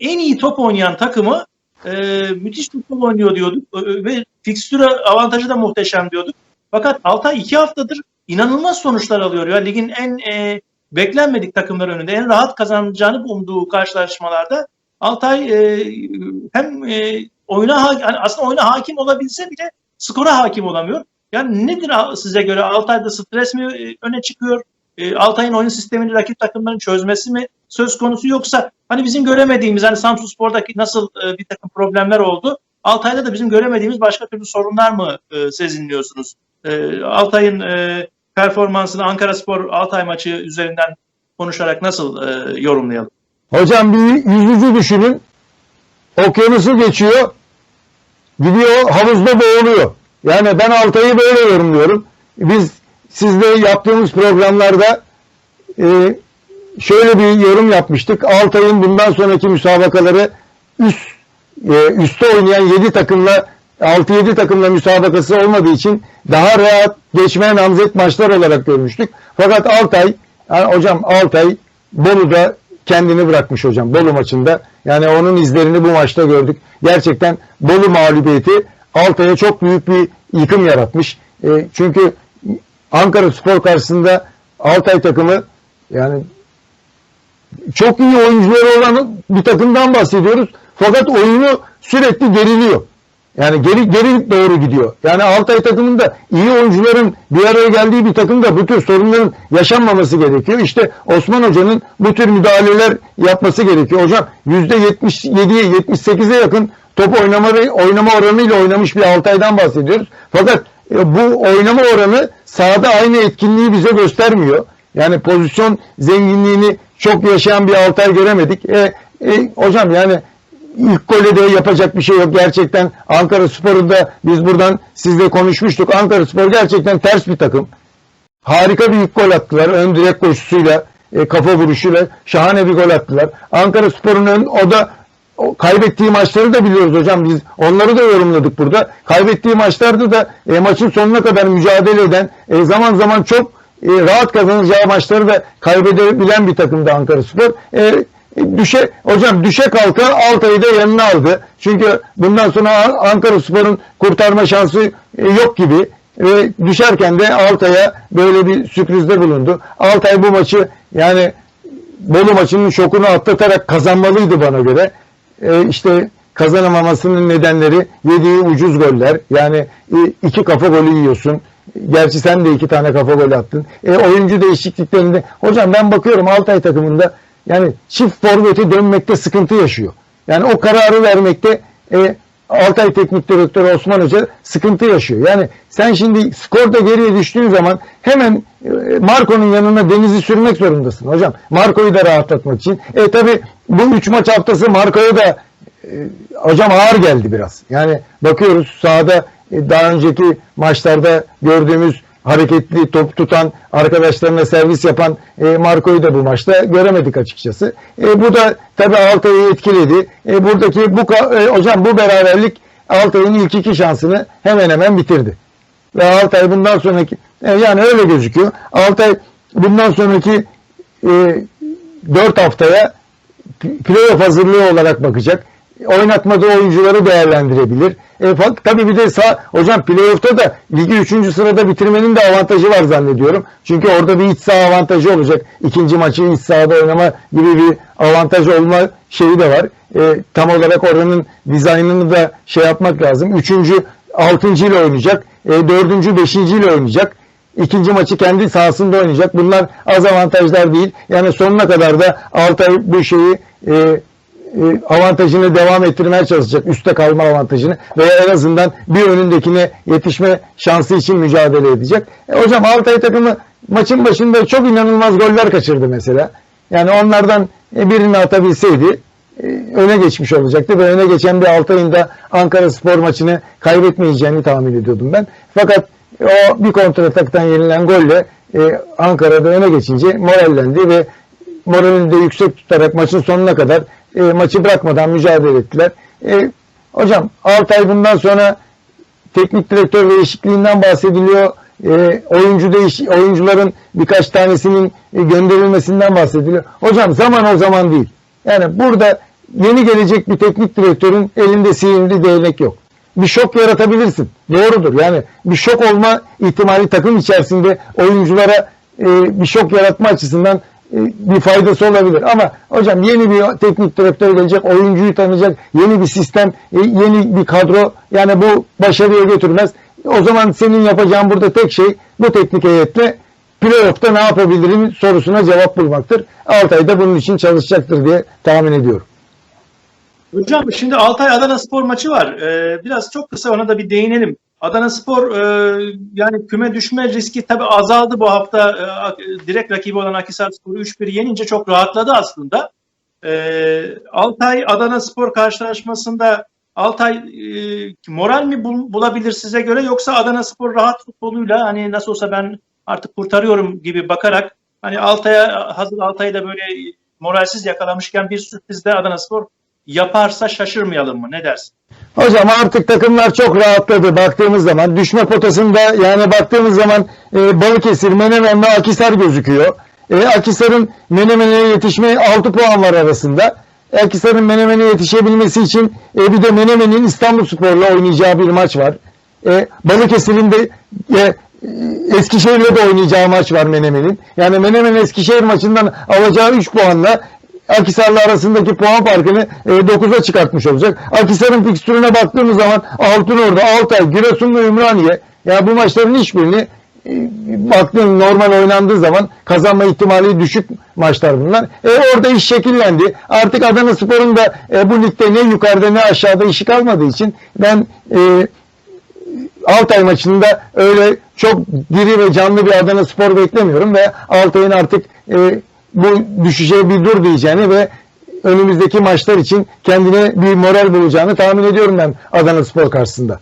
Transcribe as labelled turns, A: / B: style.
A: en iyi top oynayan takımı e, müthiş futbol oynuyor diyorduk E, ve fikstüre avantajı da muhteşem diyorduk. Fakat Altay iki haftadır inanılmaz sonuçlar alıyor. Ya ligin en e, beklenmedik takımlar önünde en rahat kazanacağını umduğu karşılaşmalarda Altay e, hem e, oyuna hani aslında oyuna hakim olabilse bile skora hakim olamıyor. Yani nedir size göre Altay'da stres mi e, öne çıkıyor? E, Altay'ın oyun sistemini rakip takımların çözmesi mi söz konusu yoksa hani bizim göremediğimiz hani Samsunspor'daki nasıl e, bir takım problemler oldu? Altay'da da bizim göremediğimiz başka türlü sorunlar mı e, sezinliyorsunuz? E, Altay'ın e, performansını Ankara Spor Altay maçı üzerinden konuşarak nasıl e, yorumlayalım?
B: Hocam bir yüzücü düşünün. Okyanusu geçiyor. Gidiyor havuzda boğuluyor. Yani ben Altay'ı böyle yorumluyorum. Biz sizle yaptığımız programlarda e, şöyle bir yorum yapmıştık. Altay'ın bundan sonraki müsabakaları üst e, üstte oynayan 7 takımla 6-7 takımla müsabakası olmadığı için daha rahat geçmeye namzet maçlar olarak görmüştük. Fakat Altay, yani hocam Altay Bolu'da kendini bırakmış hocam Bolu maçında. Yani onun izlerini bu maçta gördük. Gerçekten Bolu mağlubiyeti Altay'a çok büyük bir yıkım yaratmış. E, çünkü Ankara Spor karşısında Altay takımı yani çok iyi oyuncuları olan bir takımdan bahsediyoruz. Fakat oyunu sürekli geriliyor. Yani geri geri doğru gidiyor. Yani Altay takımında iyi oyuncuların bir araya geldiği bir takımda bu tür sorunların yaşanmaması gerekiyor. İşte Osman Hoca'nın bu tür müdahaleler yapması gerekiyor. Hocam %77'ye 78'e yakın top oynama, oynama oranıyla oynamış bir Altay'dan bahsediyoruz. Fakat e, bu oynama oranı sahada aynı etkinliği bize göstermiyor. Yani pozisyon zenginliğini çok yaşayan bir Altay göremedik. E, e, hocam yani ilk golü de yapacak bir şey yok. Gerçekten Ankara Spor'u da biz buradan sizle konuşmuştuk. Ankara Spor gerçekten ters bir takım. Harika bir ilk gol attılar. Ön direk koşusuyla, e, kafa vuruşuyla şahane bir gol attılar. Ankara Spor'un ön, o da o kaybettiği maçları da biliyoruz hocam. Biz onları da yorumladık burada. Kaybettiği maçlarda da e, maçın sonuna kadar mücadele eden, e, zaman zaman çok e, rahat kazanacağı maçları da kaybedebilen bir takımdı Ankara Spor. E, düşe hocam düşe kalka Altay'ı da yanına aldı. Çünkü bundan sonra Ankara Spor'un kurtarma şansı e, yok gibi ve düşerken de Altay'a böyle bir sürprizde bulundu. Altay bu maçı yani Bolu maçının şokunu atlatarak kazanmalıydı bana göre. E, işte kazanamamasının nedenleri yediği ucuz goller. Yani e, iki kafa golü yiyorsun. Gerçi sen de iki tane kafa golü attın. E, oyuncu değişikliklerinde hocam ben bakıyorum Altay takımında yani çift forveti dönmekte sıkıntı yaşıyor. Yani o kararı vermekte e, Altay Teknik Direktörü Osman Hoca sıkıntı yaşıyor. Yani sen şimdi skorda geriye düştüğün zaman hemen e, Marco'nun yanına Deniz'i sürmek zorundasın hocam. Marco'yu da rahatlatmak için. E tabi bu üç maç haftası Marco'ya da e, hocam ağır geldi biraz. Yani bakıyoruz sahada daha önceki maçlarda gördüğümüz hareketli top tutan arkadaşlarına servis yapan e, Marco'yu da bu maçta göremedik açıkçası. E, bu da tabii Altay'ı etkiledi. E, buradaki bu e, hocam bu beraberlik Altay'ın ilk iki şansını hemen hemen bitirdi. Ve Altay bundan sonraki e, yani öyle gözüküyor. Altay bundan sonraki e, 4 haftaya playoff hazırlığı olarak bakacak. Oynatmadığı oyuncuları değerlendirebilir. E, tabii bir de sağ, hocam playoff'ta da ligi 3. sırada bitirmenin de avantajı var zannediyorum. Çünkü orada bir iç saha avantajı olacak. İkinci maçı iç sahada oynama gibi bir avantaj olma şeyi de var. E, tam olarak oranın dizaynını da şey yapmak lazım. Üçüncü, altıncı ile oynayacak. E, dördüncü, beşinci ile oynayacak. İkinci maçı kendi sahasında oynayacak. Bunlar az avantajlar değil. Yani sonuna kadar da Altay bu şeyi e, avantajını devam ettirmeye çalışacak. Üste kalma avantajını veya en azından bir önündekine yetişme şansı için mücadele edecek. E, hocam Altay takımı maçın başında çok inanılmaz goller kaçırdı mesela. Yani onlardan e, birini atabilseydi e, öne geçmiş olacaktı ve öne geçen bir Altay'ın da Ankara spor maçını kaybetmeyeceğini tahmin ediyordum ben. Fakat o bir kontrataktan yenilen golle e, Ankara'da öne geçince morallendi ve moralini de yüksek tutarak maçın sonuna kadar e, maçı bırakmadan mücadele ettiler. E, hocam Altay bundan sonra teknik direktör değişikliğinden bahsediliyor. E, oyuncu değiş oyuncuların birkaç tanesinin e, gönderilmesinden bahsediliyor. Hocam zaman o zaman değil. Yani burada yeni gelecek bir teknik direktörün elinde sihirli değnek yok. Bir şok yaratabilirsin. Doğrudur. Yani bir şok olma ihtimali takım içerisinde oyunculara e, bir şok yaratma açısından bir faydası olabilir. Ama hocam yeni bir teknik direktör gelecek, oyuncuyu tanıyacak, yeni bir sistem, e, yeni bir kadro yani bu başarıya götürmez. O zaman senin yapacağın burada tek şey bu teknik heyetle playoff'ta ne yapabilirim sorusuna cevap bulmaktır. Altay da bunun için çalışacaktır diye tahmin ediyorum.
A: Hocam şimdi Altay Adana Spor maçı var. Ee, biraz çok kısa ona da bir değinelim. Adana Spor e, yani küme düşme riski tabii azaldı bu hafta. E, direkt rakibi olan Akhisar Spor'u 3-1 yenince çok rahatladı aslında. E, Altay Adana Spor karşılaşmasında Altay e, moral mi bul- bulabilir size göre yoksa Adana Spor rahat futboluyla hani nasıl olsa ben artık kurtarıyorum gibi bakarak hani Altay'a hazır Altay'ı da böyle moralsiz yakalamışken bir sürprizde Adana Spor yaparsa şaşırmayalım mı? Ne dersin?
B: Hocam artık takımlar çok rahatladı baktığımız zaman. Düşme potasında yani baktığımız zaman e, Balıkesir, Menemen ve Akisar gözüküyor. E, Akisar'ın Menemen'e yetişme 6 puan var arasında. Akisar'ın Menemen'e yetişebilmesi için e, bir de Menemen'in İstanbul Spor'la oynayacağı bir maç var. E, Balıkesir'in de e, Eskişehir'le de oynayacağı maç var Menemen'in. Yani Menemen Eskişehir maçından alacağı 3 puanla Akisar'la arasındaki puan farkını e, 9'a çıkartmış olacak. Akisar'ın fikstürüne baktığımız zaman Altınordu, Altay, Giresun ve Ümraniye ya bu maçların hiçbirini e, baktığın normal oynandığı zaman kazanma ihtimali düşük maçlar bunlar. E, orada iş şekillendi. Artık Adana Spor'un da e, bu ligde ne yukarıda ne aşağıda işi kalmadığı için ben e, Altay maçında öyle çok diri ve canlı bir Adana Spor beklemiyorum ve Altay'ın artık e, bu düşüşe bir dur diyeceğini ve önümüzdeki maçlar için kendine bir moral bulacağını tahmin ediyorum ben Adana Spor karşısında.